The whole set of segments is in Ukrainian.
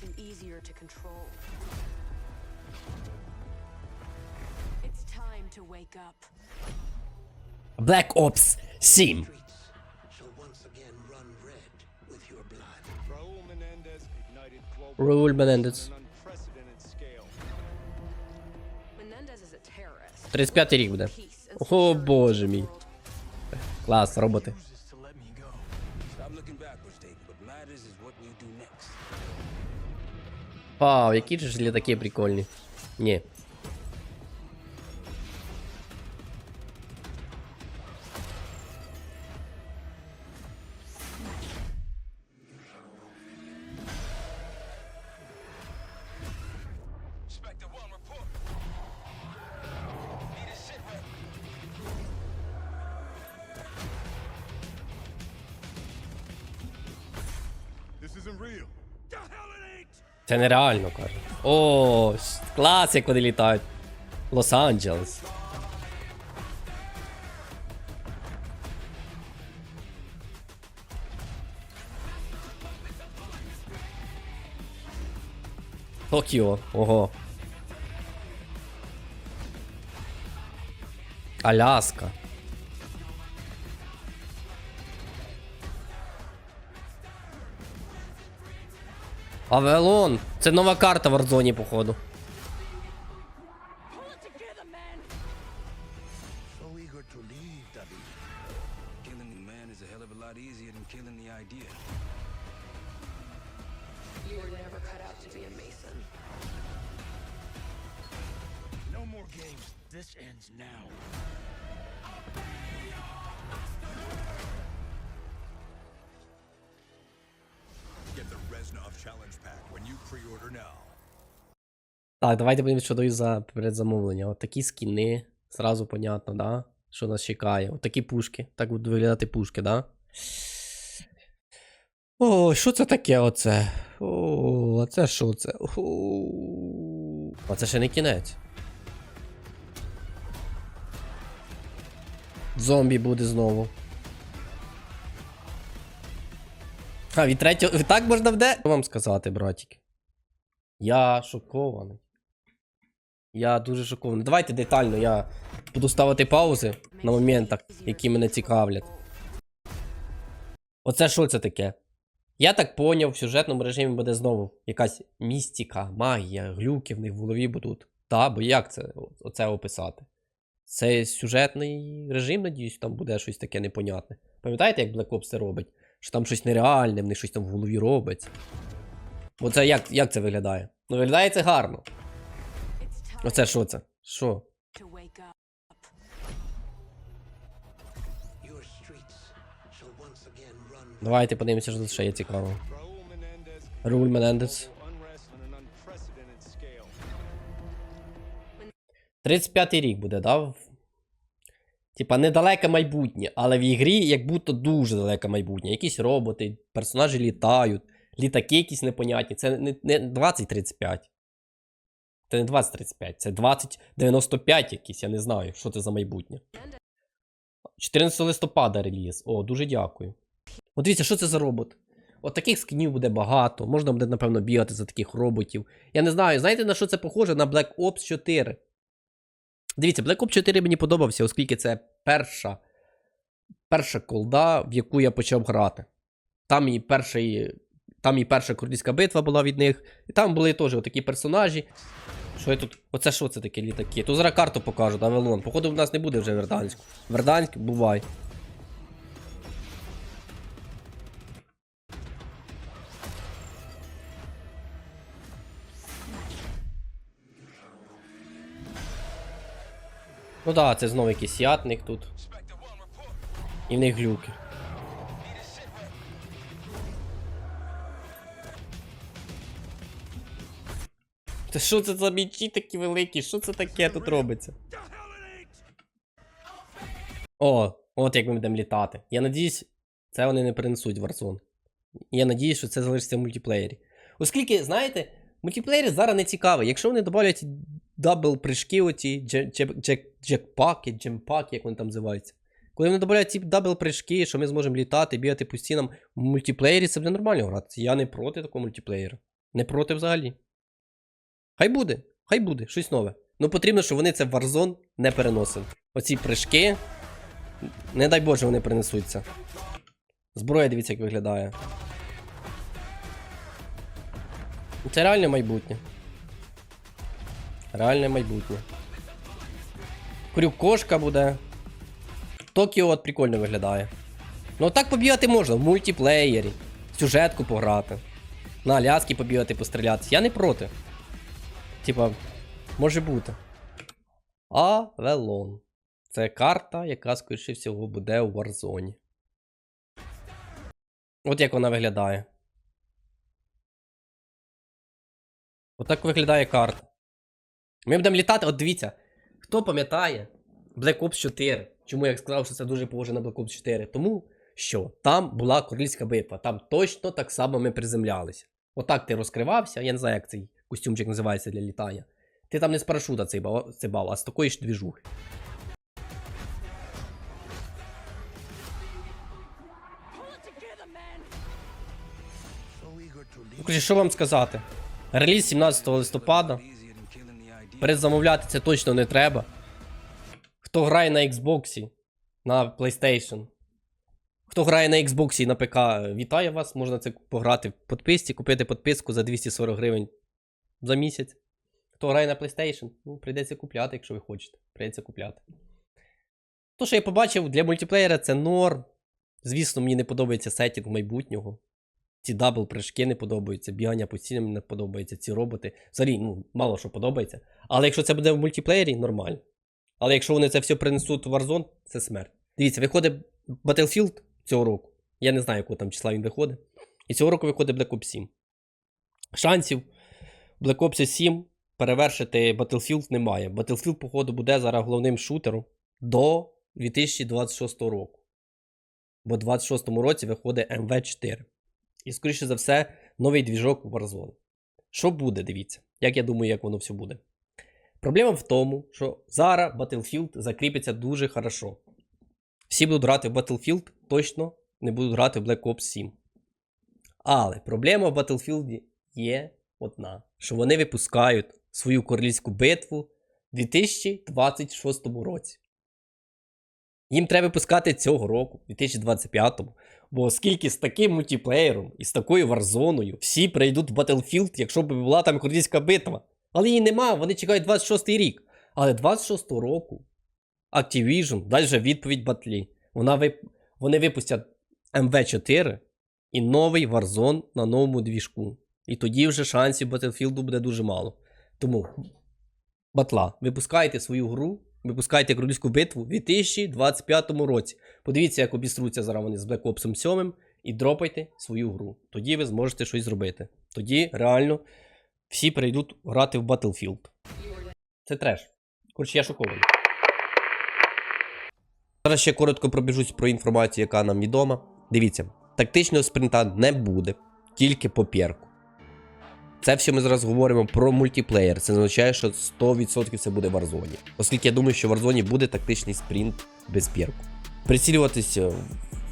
seem easier to control. It's time to wake up. Black Ops 7. Raul Menendez. 35 рік буде. О боже мій. Клас, роботи. Вау, які ж літаки прикольні. Ні. Spectre one report. Need a sit rep. This isn't real. Це нереально, каже. О, с- клас, як вони літають. Лос-Анджелес. Токіо, ого. Аляска. To be a Mason. No more games. This ends now. Так, давайте будемо щодо за передзамовлення. От такі скіни. Зразу понятно, да? Що нас чекає. От такі пушки. Так будуть виглядати пушки, да? О, що це таке оце? О, а це що це? О, це ще не кінець. Зомбі буде знову. А, від третього. Так можна вде? Що вам сказати, братики? Я шокований. Я дуже шокований. Давайте детально я буду ставити паузи на моментах, які мене цікавлять. Оце що це таке? Я так поняв, в сюжетному режимі буде знову якась містика, магія, глюки в них в голові будуть. Та, бо як це оце описати? Це сюжетний режим, надіюсь, там буде щось таке непонятне. Пам'ятаєте, як Black Ops це робить? Що там щось нереальне, в щось там в голові робиться. Оце як, як це виглядає? Ну, виглядає це гарно. Оце що це? Що? Давайте подивимося, що тут ще є цікаво. Raul Menendez Raul Menendez. global unrest on an unprecedented scale. 35-й рік буде, да? Типа недалеке майбутнє, але в ігрі як будто дуже далеке майбутнє. Якісь роботи, персонажі літають, літаки якісь непонятні. Це не, не 2035. Це не 2035, це 2095 якісь, я не знаю, що це за майбутнє. 14 листопада реліз. О, дуже дякую. От дивіться, що це за робот? От таких скінів буде багато. Можна буде, напевно, бігати за таких роботів. Я не знаю, знаєте на що це похоже? На Black Ops 4. Дивіться, Black Ops 4 мені подобався, оскільки це перша, перша колда, в яку я почав грати. Там і перший, там і перша курдійська битва була від них. І там були теж такі персонажі. Що я тут? Оце що це таке літаки? Тут зараз карту покажу, Авелон. Походу, в нас не буде вже Верданську. Верданськ, бувай. Ну да, це знову якийсь ятник тут. І в них глюки. Та що це за мічі такі великі? Що це таке тут робиться? О, от як ми будемо літати. Я надіюсь, це вони не принесуть в Warzone. Я надіюсь, що це залишиться в мультиплеєрі. Оскільки, знаєте, мультиплеєр зараз не цікавий. Якщо вони додавлять дабл прыжки, оці джек, джек, джек, джекпаки, джемпаки, як вони там називаються. Коли вони додають ці дабл прыжки, що ми зможемо літати, бігати по стінам в мультиплеєрі, це буде нормально грати. Я не проти такого мультиплеєру. Не проти взагалі. Хай буде, хай буде, щось нове. Ну потрібно, щоб вони це в Warzone не переносили. Оці прыжки. Не дай Боже, вони принесуться. Зброя, дивіться, як виглядає. Це реальне майбутнє. Реальне майбутнє. Крюк кошка буде. Токіо от прикольно виглядає. Ну так побігати можна в мультиплеєрі, сюжетку пограти. На Аляскі побігати, пострілятися. Я не проти. Типа, може бути. Авелон. Це карта, яка, скоріше всього, буде у Warzone. От як вона виглядає. Отак виглядає карта. Ми будемо літати, от дивіться. Хто пам'ятає Black Ops 4? Чому я сказав, що це дуже похоже на Black Ops 4? Тому що там була королівська битва, там точно так само ми приземлялися. Отак ти розкривався, я не знаю, як цей костюмчик називається для літання. Ти там не з парашута цей бав, цей бав а з такої ж двіжухи. Що вам сказати? Реліз 17 листопада. Передзамовляти це точно не треба. Хто грає на Xbox, на PlayStation. Хто грає на Xbox і на ПК, вітаю вас. Можна це пограти в підписці, купити підписку за 240 гривень за місяць. Хто грає на PlayStation, ну, прийдеться купляти, якщо ви хочете. Прийдеться купляти. То, що я побачив, для мультиплеєра це норм. Звісно, мені не подобається сетінг майбутнього. Ці дабл прыжки не подобаються, бігання по стінам не подобається, ці роботи. Взагалі, ну, мало що подобається. Але якщо це буде в мультиплеєрі, нормально. Але якщо вони це все принесуть в Warzone, це смерть. Дивіться, виходить Battlefield цього року. Я не знаю, якого там числа він виходить. І цього року виходить Black Ops 7. Шансів Black Ops 7 перевершити Battlefield немає. Battlefield, походу, буде зараз головним шутером до 2026 року. Бо в 2026 році виходить MV4. І, скоріше за все, новий двіжок у Warzone. Що буде, дивіться, як я думаю, як воно все буде. Проблема в тому, що зараз Battlefield закріпиться дуже хорошо. Всі будуть грати в Battlefield, точно не будуть грати в Black Ops 7. Але проблема в Battlefield є одна: що вони випускають свою королівську битву в 2026 році. Їм треба випускати цього року, 2025-му. Бо оскільки з таким мультиплеєром і з такою варзоною всі прийдуть в Battlefield, якщо б була там королівська битва. Але її нема, вони чекають 26-й рік. Але 26-го року Activision дасть вже відповідь Батлі. Вона вип... Вони випустять MV4 і новий Warzone на новому двіжку. І тоді вже шансів Battlefield буде дуже мало. Тому, Батла, випускайте свою гру, випускайте королівську битву в 2025 році. Подивіться, як обіструться зараз вони з Black Ops 7 і дропайте свою гру. Тоді ви зможете щось зробити. Тоді реально всі прийдуть грати в Battlefield. Це треш. Коротше, я шокований. Зараз ще коротко пробіжусь про інформацію, яка нам відома. Дивіться, тактичного спринта не буде, тільки по перку. Це все ми зараз говоримо про мультиплеєр. Це означає, що 100% це буде в Warzone. Оскільки я думаю, що в Warzone буде тактичний спринт без перку. Прицілюватися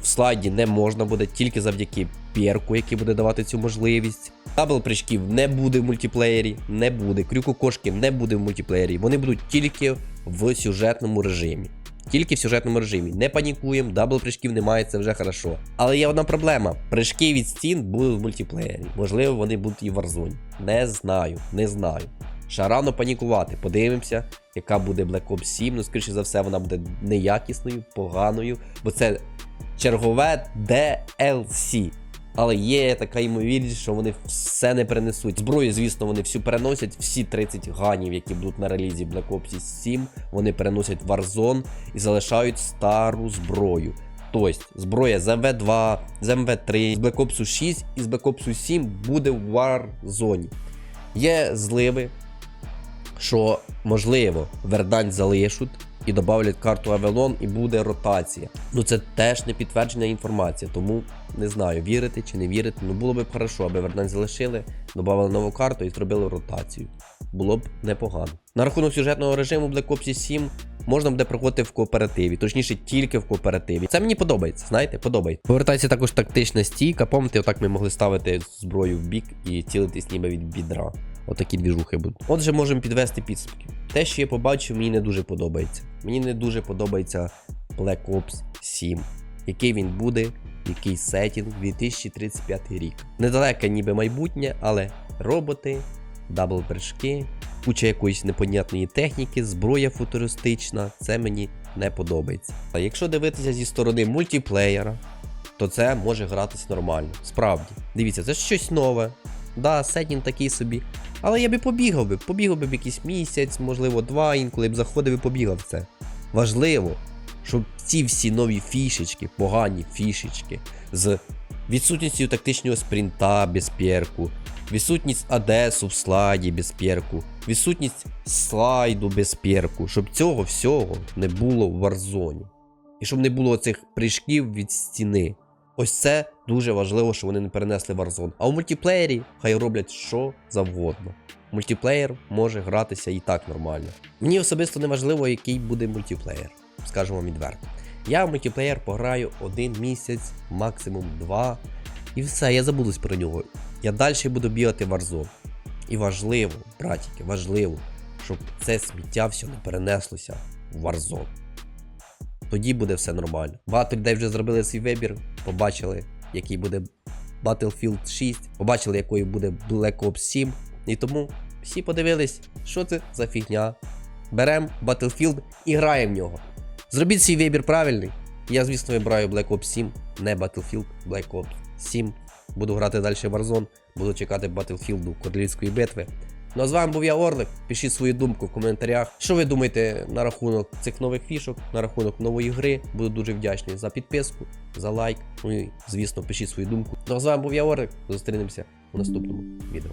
в слайді не можна буде тільки завдяки перку, який буде давати цю можливість. Дабл прыжків не буде в мультиплеєрі, не буде. Крюку кошки не буде в мультиплеєрі. Вони будуть тільки в сюжетному режимі. Тільки в сюжетному режимі. Не панікуємо, дабл прыжків немає, це вже хорошо. Але є одна проблема: прыжки від стін будуть в мультиплеєрі. Можливо, вони будуть і в Warzone. Не знаю, не знаю. Ще рано панікувати. Подивимося, яка буде Black Ops 7. Ну, скоріше за все, вона буде неякісною, поганою, бо це чергове DLC. Але є така ймовірність, що вони все не перенесуть. Зброю, звісно, вони всю переносять. Всі 30 ганів, які будуть на релізі Black Ops 7, вони переносять Warzone і залишають стару зброю. Тобто, зброя з МВ2, з МВ3, з Black Ops 6 і з Black Ops 7 буде в Warzone. Є зливи, що можливо Вердань залишуть і додавлять карту Авелон, і буде ротація. Ну це теж не підтверджена інформація, тому не знаю, вірити чи не вірити. Ну було б хорошо, аби Вердань залишили, додали нову карту і зробили ротацію. було б непогано. На рахунок сюжетного режиму Black Ops 7 можна буде проходити в кооперативі, точніше тільки в кооперативі. Це мені подобається, знаєте, подобається. Повертається також тактична стійка. Пам'ятаєте, отак ми могли ставити зброю в бік і цілитись ніби від бідра. Отакі двіжухи будуть. Отже, можемо підвести підсумки. Те, що я побачив, мені не дуже подобається. Мені не дуже подобається Black Ops 7. Який він буде, який сетінг 2035 рік. Недалеке ніби майбутнє, але роботи, дабл-прыжки, куча якоїсь непонятної техніки, зброя футуристична, це мені не подобається. А якщо дивитися зі сторони мультиплеєра, то це може гратись нормально. Справді. Дивіться, це щось нове. Да, сетінг такий собі. Але я би побігав би, побігав би якийсь місяць, можливо, два, інколи б заходив і побігав це. Важливо, щоб ці всі нові фішечки, погані фішечки, з відсутністю тактичного спринта без перку, відсутність Адесу в слайді без перку, відсутність слайду без перку, щоб цього всього не було в Warzone. І щоб не було цих прыжків від стіни. Ось це дуже важливо, що вони не перенесли Warzone. А в мультиплеєрі хай роблять що завгодно. Мультиплеєр може гратися і так нормально. Мені особисто не важливо, який буде мультиплеєр, скажемо вам відверто. Я в мультиплеєр пограю один місяць, максимум два. І все, я забудусь про нього. Я далі буду бігати Warzone. І важливо, братіки, важливо, щоб це сміття все не перенеслося в Warzone. Тоді буде все нормально. Багато людей вже зробили свій вибір, побачили, який буде Battlefield 6, побачили, якою буде Black Ops 7. І тому всі подивились, що це за фігня. Беремо Battlefield і граємо в нього. Зробіть свій вибір правильний. Я, звісно, вибираю Black Ops 7, не Battlefield, Black Ops 7. Буду грати далі Warzone, буду чекати Battlefield Королівської битви. Ну а з вами був я Орлик. Пишіть свою думку в коментарях. Що ви думаєте на рахунок цих нових фішок, на рахунок нової гри. Буду дуже вдячний за підписку, за лайк. Ну і звісно, пишіть свою думку. Ну а з вами був я Орлик. Зустрінемося у наступному відео.